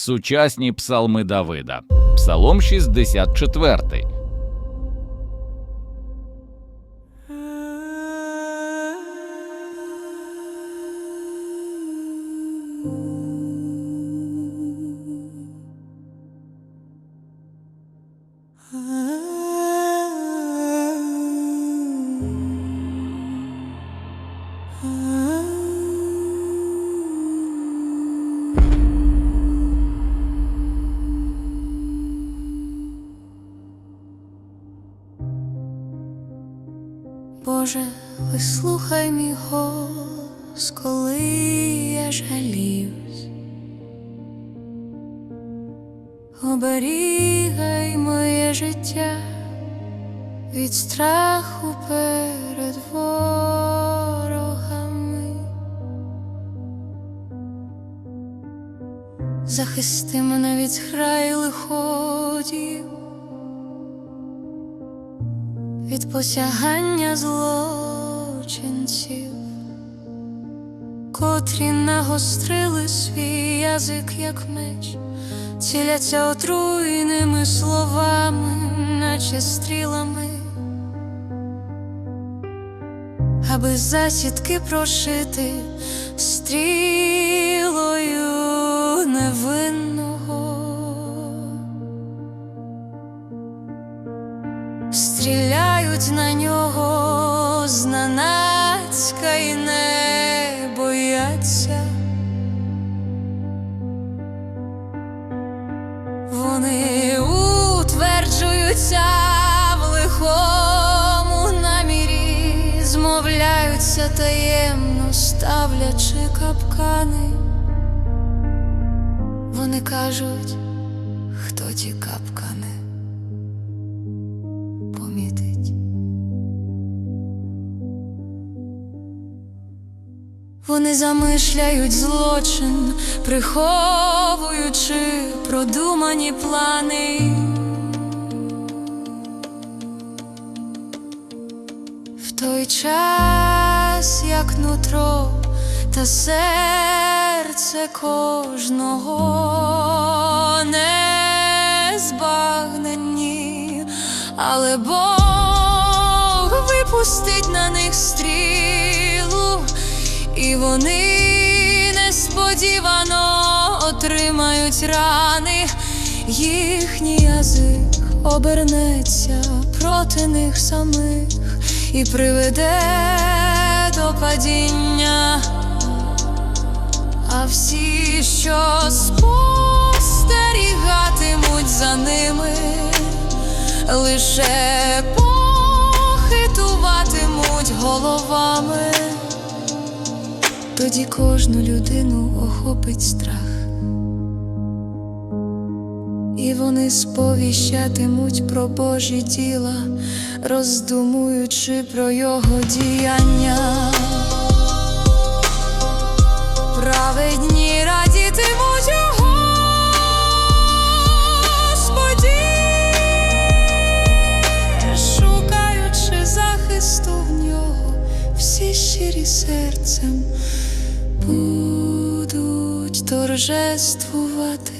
Сучасні псалми Давида. Псалом 64. Боже, вислухай мій голос, коли я жаліюсь. Оберігай моє життя від страху перед ворогами. Захисти мене від храй лиходів від посягання злочинців, котрі нагострили свій язик, як меч, ціляться отруйними словами, наче стрілами, аби засідки прошити стрілою невинного. Стріляють на нього зненацька і не бояться. Вони утверджуються в лихому намірі, змовляються таємно, ставлячи капкани. Вони кажуть, хто ті капкани Вони замишляють злочин, приховуючи продумані плани. В той час, як нутро та серце кожного не збагнені, але Бог випустить на них стрілу, і вони несподівано отримають рани, їхній язик обернеться проти них самих і приведе до падіння. А всі, що спостерігатимуть за ними, лише тоді кожну людину охопить страх, і вони сповіщатимуть про Божі діла, роздумуючи про його діяння. Праведні радітимуть у Господі, шукаючи захисту в нього, всі щирі серцем будуть торжествувати.